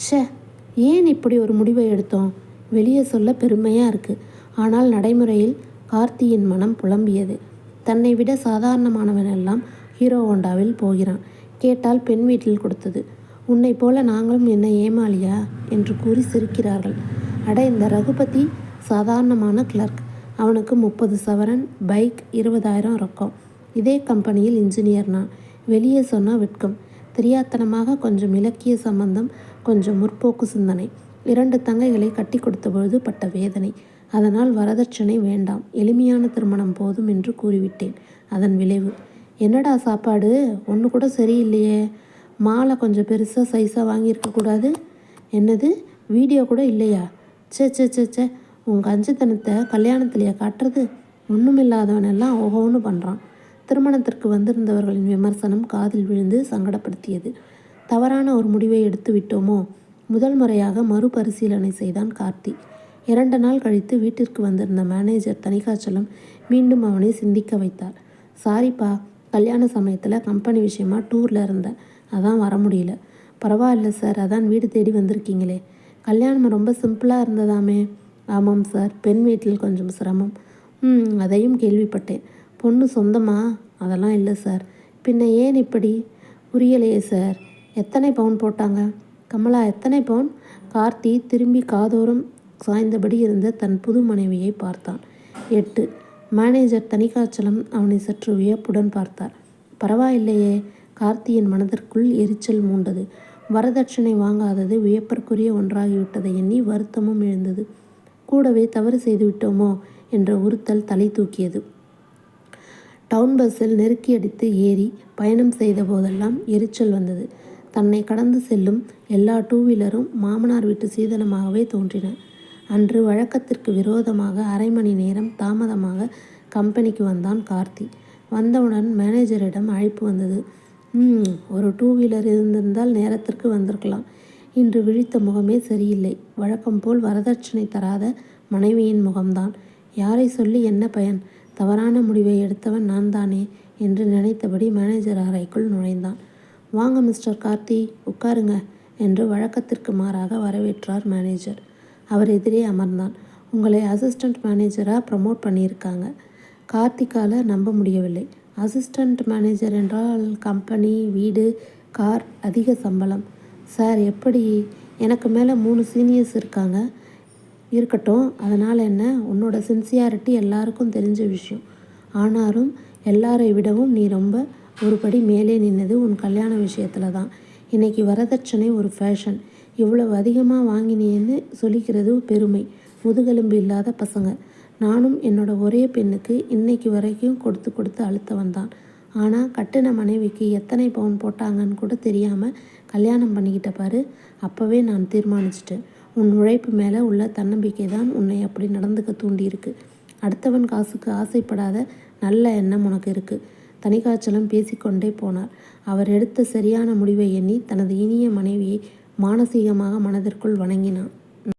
ச்சே ஏன் இப்படி ஒரு முடிவை எடுத்தோம்? வெளியே சொல்ல பெருமையாக இருக்குது ஆனால் நடைமுறையில் கார்த்தியின் மனம் புலம்பியது. தன்னை விட சாதாரணமானவனெல்லாம் ஹீரோ ஹோண்டாவில் போகிறான். கேட்டால் பெண் வீட்டில் கொடுத்தது. உன்னை போல நாங்களும் என்ன ஏமாளியா? என்று கூறி சிரிக்கிறார்கள். அட இந்த ரகுபதி சாதாரணமான கிளர்க். அவனுக்கு முப்பது சவரன் பைக் இருபதாயிரம் ரொக்கம். இதே கம்பெனியில் இன்ஜினியர் நான். வெளியே சொன்னால் வெட்கம். தெரியாத்தனமாக கொஞ்சம் இலக்கிய சம்பந்தம் கொஞ்சம் முற்போக்கு சிந்தனை. இரண்டு தங்கைகளை கட்டி கொடுத்த பொழுது பட்ட வேதனை. அதனால் வரதட்சணை வேண்டாம். எளிமையான திருமணம் போதும் என்று கூறிவிட்டேன். அதன் விளைவு. என்னடா சாப்பாடு? ஒன்று கூட சரியில்லையே. மாலை கொஞ்சம் பெருசாக சைஸாக வாங்கியிருக்கக்கூடாது என்னது? வீடியோ கூட இல்லையா? சே சே சே சே உங்கள் அஞ்சுத்தனத்தை கல்யாணத்திலேயே காட்டுறது? ஒன்றுமில்லாதவனெல்லாம் ஓஹோன்னு பண்ணுறான் திருமணத்திற்கு வந்திருந்தவர்களின் விமர்சனம் காதில் விழுந்து சங்கடப்படுத்தியது. தவறான ஒரு முடிவை எடுத்து விட்டோமோ? முதல் முறையாக மறுபரிசீலனை செய்தான் கார்த்தி. இரண்டு நாள் கழித்து வீட்டிற்கு வந்திருந்த மேனேஜர் தனிக்காச்சலம் மீண்டும் அவனை சிந்திக்க வைத்தார். சாரிப்பா கல்யாண சமயத்தில் கம்பெனி விஷயமா டூரில் இருந்தேன் அதான் வர முடியல. பரவாயில்ல சார் அதான் வீடு தேடி வந்திருக்கீங்களே. கல்யாணம் ரொம்ப சிம்பிளாக இருந்ததாமே. ஆமாம் சார் பெண் வீட்டில் கொஞ்சம் சிரமம். ம் அதையும் கேள்விப்பட்டேன். பொண்ணு சொந்தமா? அதெல்லாம் இல்லை சார். பின்ன ஏன் இப்படி? புரியலையே சார். எத்தனை பவுன் போட்டாங்க? கமலா எத்தனை பவுன்? கார்த்தி திரும்பி காதோரம் சாய்ந்தபடி இருந்த தன் புது மனைவியை பார்த்தான். எட்டு. மேனேஜர் தனிக்காச்சலம் அவனை சற்று வியப்புடன் பார்த்தார். பரவாயில்லையே கார்த்தியின் மனதிற்குள் எரிச்சல் மூண்டது. வரதட்சணை வாங்காதது வியப்பிற்குரிய ஒன்றாகிவிட்டதை எண்ணி வருத்தமும் எழுந்தது. கூடவே தவறு செய்துவிட்டோமோ என்ற உறுத்தல் தலை தூக்கியது. டவுன் பஸ்ஸில் நெருக்கி அடித்து ஏறி பயணம் செய்த போதெல்லாம் எரிச்சல் வந்தது. தன்னை கடந்து செல்லும் எல்லா டூ வீலரும் மாமனார் வீட்டு சீதனமாகவே தோன்றின. அன்று வழக்கத்திற்கு விரோதமாக அரை மணி நேரம் தாமதமாக கம்பெனிக்கு வந்தான் கார்த்தி. வந்தவுடன் மேனேஜரிடம் அழைப்பு வந்தது. ம் ஒரு டூ வீலர் இருந்திருந்தால் நேரத்திற்கு வந்திருக்கலாம் இன்று விழித்த முகமே சரியில்லை. வழக்கம் போல் வரதட்சணை தராத மனைவியின் முகம்தான். யாரை சொல்லி என்ன பயன்? தவறான முடிவை எடுத்தவன் நான் தானே என்று நினைத்தபடி மேனேஜர் அறைக்குள் நுழைந்தான். வாங்க மிஸ்டர் கார்த்தி உட்காருங்க என்று வழக்கத்திற்கு மாறாக வரவேற்றார் மேனேஜர். அவர் எதிரே அமர்ந்தான். உங்களை அசிஸ்டண்ட் மேனேஜராக ப்ரமோட் பண்ணியிருக்காங்க. கார்த்திக்கால் நம்ப முடியவில்லை. அசிஸ்டண்ட் மேனேஜர் என்றால் கம்பெனி வீடு கார் அதிக சம்பளம். சார் எப்படி? எனக்கு மேலே மூணு சீனியர்ஸ் இருக்காங்க. இருக்கட்டும் அதனால் என்ன? உன்னோட சின்சியாரிட்டி எல்லாருக்கும் தெரிஞ்ச விஷயம். ஆனாலும் எல்லாரை விடவும் நீ ரொம்ப ஒரு படி மேலே நின்னது உன் கல்யாண விஷயத்தில் தான். இன்றைக்கி வரதட்சணை ஒரு ஃபேஷன் இவ்வளவு அதிகமாக வாங்கினேன்னு சொல்லிக்கிறது பெருமை. முதுகெலும்பு இல்லாத பசங்க. நானும் என்னோட ஒரே பெண்ணுக்கு இன்னைக்கு வரைக்கும் கொடுத்து கொடுத்து அழுத்தவன் தான். ஆனால் கட்டின மனைவிக்கு எத்தனை பவுன் போட்டாங்கன்னு கூட தெரியாமல் கல்யாணம் பண்ணிக்கிட்ட பாரு. அப்போவே நான் தீர்மானிச்சிட்டேன். உன் உழைப்பு மேலே உள்ள தன்னம்பிக்கை தான் உன்னை அப்படி நடந்துக்க தூண்டியிருக்கு. அடுத்தவன் காசுக்கு ஆசைப்படாத நல்ல எண்ணம் உனக்கு இருக்குது தனிகாச்சலம் பேசிக்கொண்டே போனார். அவர் எடுத்த சரியான முடிவை எண்ணி தனது இனிய மனைவியை மானசீகமாக மனதிற்குள் வணங்கினான்.